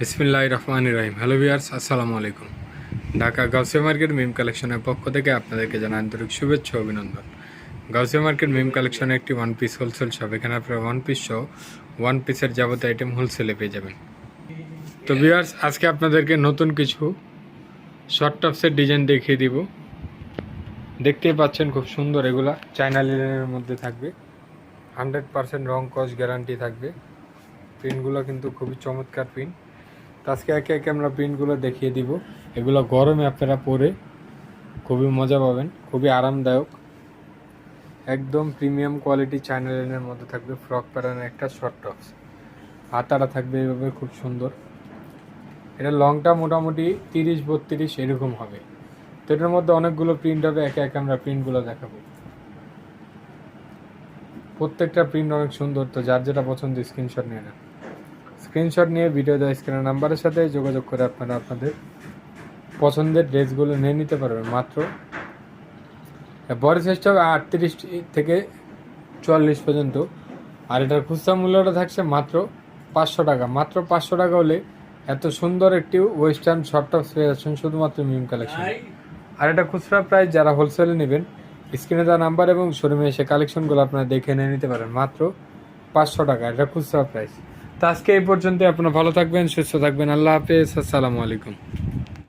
বিসমিল্লাহ রহমান রহিম। Hello viewers আসসালামু আলাইকুম। ঢাকা গাউসিয়া মার্কেট মিম কালেকশনের পক্ষ থেকে আপনাদেরকে জানাই আন্তরিক শুভেচ্ছা অভিনন্দন। গাউসিয়া মার্কেট মিম কালেকশনে একটি ওয়ান পিস হোলসেল শপ এখানে আপনারা ওয়ান পিস সহ ওয়ান পিসের যাবতীয় আইটেম হোলসেলে পেয়ে যাবেন। তো ভিয়ার্স আজকে আপনাদেরকে নতুন কিছু শর্ট টপসের ডিজাইন দেখিয়ে দিব। দেখতেই পাচ্ছেন খুব সুন্দর এগুলা। চায়না লিলেনের মধ্যে থাকবে। হান্ড্রেড পার্সেন্ট রং কস গ্যারান্টি থাকবে প্রিন্টগুলো কিন্তু খুবই চমৎকার প্রিন্ট আজকে একে একে আমরা প্রিন্টগুলো দেখিয়ে দিব। এগুলো গরমে আপনারা পরে খুবই মজা পাবেন, খুবই আরামদায়ক। একদম প্রিমিয়াম কোয়ালিটি চায়না লাইনের মধ্যে থাকবে ফ্রক প্যাটার্নের একটা শর্ট টপস হাতাটা থাকবে এভাবে খুব সুন্দর। এটা লংটা মোটামুটি তিরিশ, বত্রিশ এরকম হবে। তো এটার মধ্যে অনেকগুলো প্রিন্ট হবে, একে একে আমরা প্রিন্টগুলো দেখাবো। প্রত্যেকটা প্রিন্ট অনেক সুন্দর, তো যার যেটা পছন্দ স্ক্রিনশট নিয়ে নেন। স্ক্রিনশট নিয়ে ভিডিও দেওয়া স্ক্রিনের নাম্বারের সাথে যোগাযোগ করে আপনারা আপনাদের পছন্দের ড্রেসগুলো নিয়ে নিতে পারবেন মাত্র। বডি সাইজটা হবে আটত্রিশ থেকে চুয়াল্লিশ পর্যন্ত। আর এটার খুচরা মূল্যটা থাকছে মাত্র পাঁচশো টাকা। মাত্র পাঁচশো টাকা হলে এত সুন্দর একটি ওয়েস্টার্ন শর্ট টপস পেয়ে যাচ্ছেন শুধুমাত্র মিম কালেকশন আর এটা খুচরা প্রাইস যারা হোলসেলে নেবেন স্ক্রিনে দেওয়া নাম্বার এবং শোরুমে এসে কালেকশনগুলো আপনারা দেখে নিয়ে নিতে পারেন। মাত্র পাঁচশো টাকা, এটা খুচরা প্রাইস তো আজকে এই পর্যন্ত আপনারা ভালো থাকবেন সুস্থ থাকবেন। আল্লাহ হাফেজ। আসসালামু আলাইকুম।